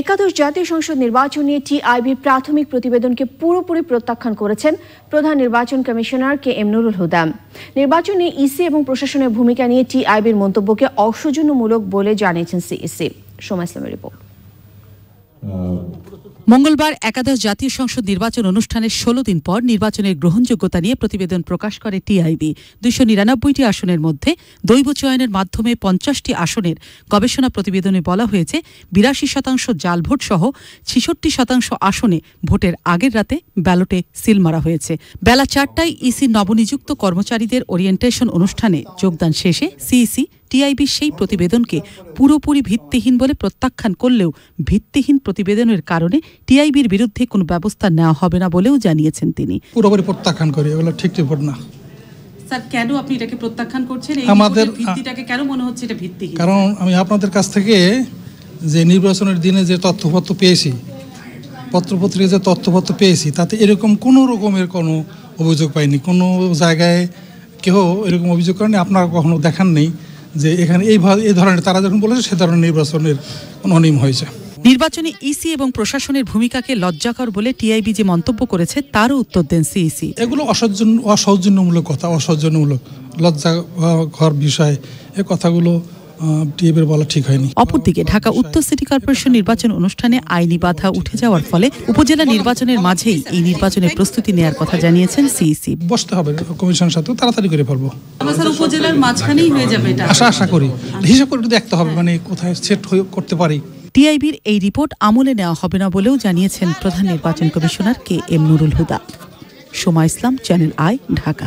একাদশ জাতীয় সংসদ নির্বাচন নিয়ে টিআইবির প্রাথমিক প্রতিবেদনকে পুরোপুরি প্রত্যাখ্যান করেছেন প্রধান নির্বাচন commissioner K M Nurul Huda. নির্বাচনে ইসি এবং প্রশাসনের ভূমিকা নিয়ে টিআইবির মন্তব্যকে অসৌজন্যমূলক বলে জানিয়েছেন সিইসি সোমা ইসলামের রিপোর্ট। মঙ্গলবার একাদশ জাতীয় সংসদ নির্বাচন অনুষ্ঠানের ষোলো দিন পর নির্বাচনের গ্রহণযোগ্যতা নিয়ে প্রতিবেদন প্রকাশ করে টিআইবি। দুইশো নিরানব্বইটি আসনের মধ্যে দৈব চয়নের মাধ্যমে পঞ্চাশটি আসনের গবেষণা প্রতিবেদনে বলা হয়েছে, বিরাশি শতাংশ জাল ভোট সহ ছিষট্টি শতাংশ আসনে ভোটের আগের রাতে ব্যালটে সিল মারা হয়েছে। বেলা চারটায় ইসি নবনিযুক্ত কর্মচারীদের ওরিয়েন্টেশন অনুষ্ঠানে যোগদান শেষে সিইসি টিআইবির সেই প্রতিবেদনকে পুরোপুরি ভিত্তিহীন বলে প্রত্যাখ্যান করলেও ভিত্তিহীন প্রতিবেদনের কারণে টিআইবির বিরুদ্ধে কোনো ব্যবস্থা নেওয়া হবে না বলেও জানিয়েছেন তিনি। পুরোপুরি প্রত্যাখ্যান করি এগুলো ঠিক রিপোর্ট না। স্যার কেন আপনি এটাকে প্রত্যাখ্যান করছেন? আমাদের- ভিত্তিটাকে কেন মনে হচ্ছে এটা ভিত্তিহীন? কারণ আমি আপনাদের কাছ থেকে যে নির্বাচনের দিনে যে তথ্যপত্র পেয়েছি পত্রপত্রিকা যে তথ্যপত্র পেয়েছি তাতে এরকম কোনো রকমের কোনো অভিযোগ পাইনি। কোনো জায়গায় কেউ এরকম অভিযোগ করেনি আপনারা কখনো দেখান নেই যে এখানে এই এই ধরনের তারা যখন বলেছে সে ধরনের নির্বাচনের অনিয়ম হয়েছে। নির্বাচনে ইসি এবং প্রশাসনের ভূমিকাকে লজ্জাকর বলে টিআইবি যে মন্তব্য করেছে তারও উত্তর দেন সিইসি। এগুলো অসৌজন্য অসৌজন্যমূলক কথা অসৌজন্যমূলক লজ্জা ঘর বিষয় এ কথাগুলো টিএবের বলা ঠিক হয়নি। অপরদিকে ঢাকা উত্তর সিটি কর্পোরেশন নির্বাচন অনুষ্ঠানে আইনি বাধা উঠে যাওয়ার ফলে উপজেলা নির্বাচনের মাঝেই এই নির্বাচনের প্রস্তুতি নেয়ার কথা জানিয়েছেন সিইসি। বসতে হবে কমিশনের সাথে তাড়াতাড়ি করে ফেলব। উপজেলার মাঝখানেই হয়ে যাবে এটা। আশা আশা করি। হিসাব করে দেখতে হবে মানে কোথায় সেট করতে পারি। টিআইবির এই রিপোর্ট আমলে নেওয়া হবে না বলেও জানিয়েছেন প্রধান নির্বাচন commissioner K M Nurul Huda. Soma Islam channel I Dhaka.